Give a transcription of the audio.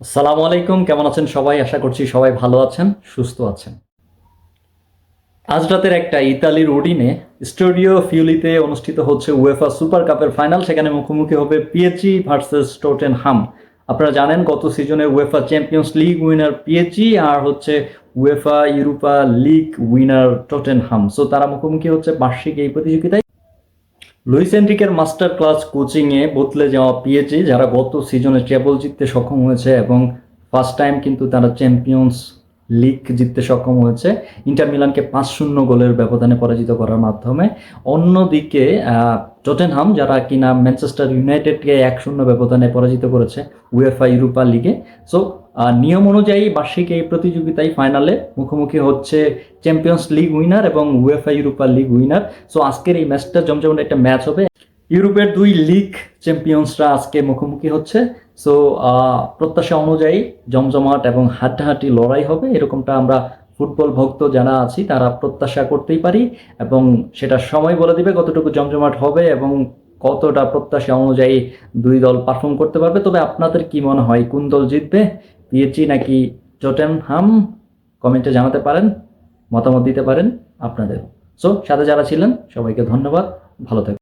আসসালামু আলাইকুম, কেমন আছেন সবাই? আশা করছি সবাই ভালো আছেন, সুস্থ আছেন। আজ রাতের একটা ইতালির ওডিনে স্টুডিও ফিউলিতে অনুষ্ঠিত হচ্ছে উয়েফা সুপার কাপের ফাইনাল সেখানে মুখোমুখি হবে পিএচজি ভার্সেস টোটেন হাম আপনারা জানেন, গত সিজনে UEFA Champions League winner PSG আর হচ্ছে UEFA Europa League winner Tottenham so তারা মুখোমুখি হচ্ছে বার্ষিক এই প্রতিযোগিতায়। লুইস এন্ড্রিকের মাস্টার ক্লাস কোচিংয়ে বদলে যাওয়া পিএচি যারা গত সিজনে ট্রেবল জিততে সক্ষম হয়েছে এবং ফার্স্ট টাইম কিন্তু তারা চ্যাম্পিয়ন্স লিগ জিততে সক্ষম হয়েছে। ইন্টার মিলানকে পাঁচ শূন্য গোলের ব্যবধানে পরাজিত করার মাধ্যমে। অন্যদিকে টটেনহাম, যারা কিনা ম্যানচেস্টার ইউনাইটেডকে এক শূন্য ব্যবধানে পরাজিত করেছে উয়েফা ইউরোপা লিগে। সো নিয়ম অনুযায়ী বার্ষিক এই প্রতিযোগিতায় ফাইনালে মুখোমুখি হচ্ছে চ্যাম্পিয়ন্স লিগ উইনার এবং UEFA Europa League winner so আজকের এই ম্যাচটা জমজমাট একটা ম্যাচ হবে। ইউরোপের দুই লিগ চ্যাম্পিয়ন্সরা আজকে মুখোমুখি হচ্ছে। সো প্রত্যাশা অনুযায়ী জমজমাট এবং হাড্ডাহাড্ডি লড়াই হবে, এরকমটা আমরা ফুটবল ভক্ত যারা আছি, তারা প্রত্যাশা করতেই পারি এবং সেটা সময় বলে দিবে কতটুকু জমজমাট হবে এবং কতটা প্রত্যাশা অনুযায়ী দুই দল পারফর্ম করতে পারবে। তবে আপনাদের কি মনে হয়, কোন দল জিতবে? পিএচি নাকি হাম কমেন্টে জানাতে পারেন, মতামত দিতে পারেন আপনাদের। সো সাথে যারা ছিলেন, সবাইকে ধন্যবাদ, ভালো থাকবেন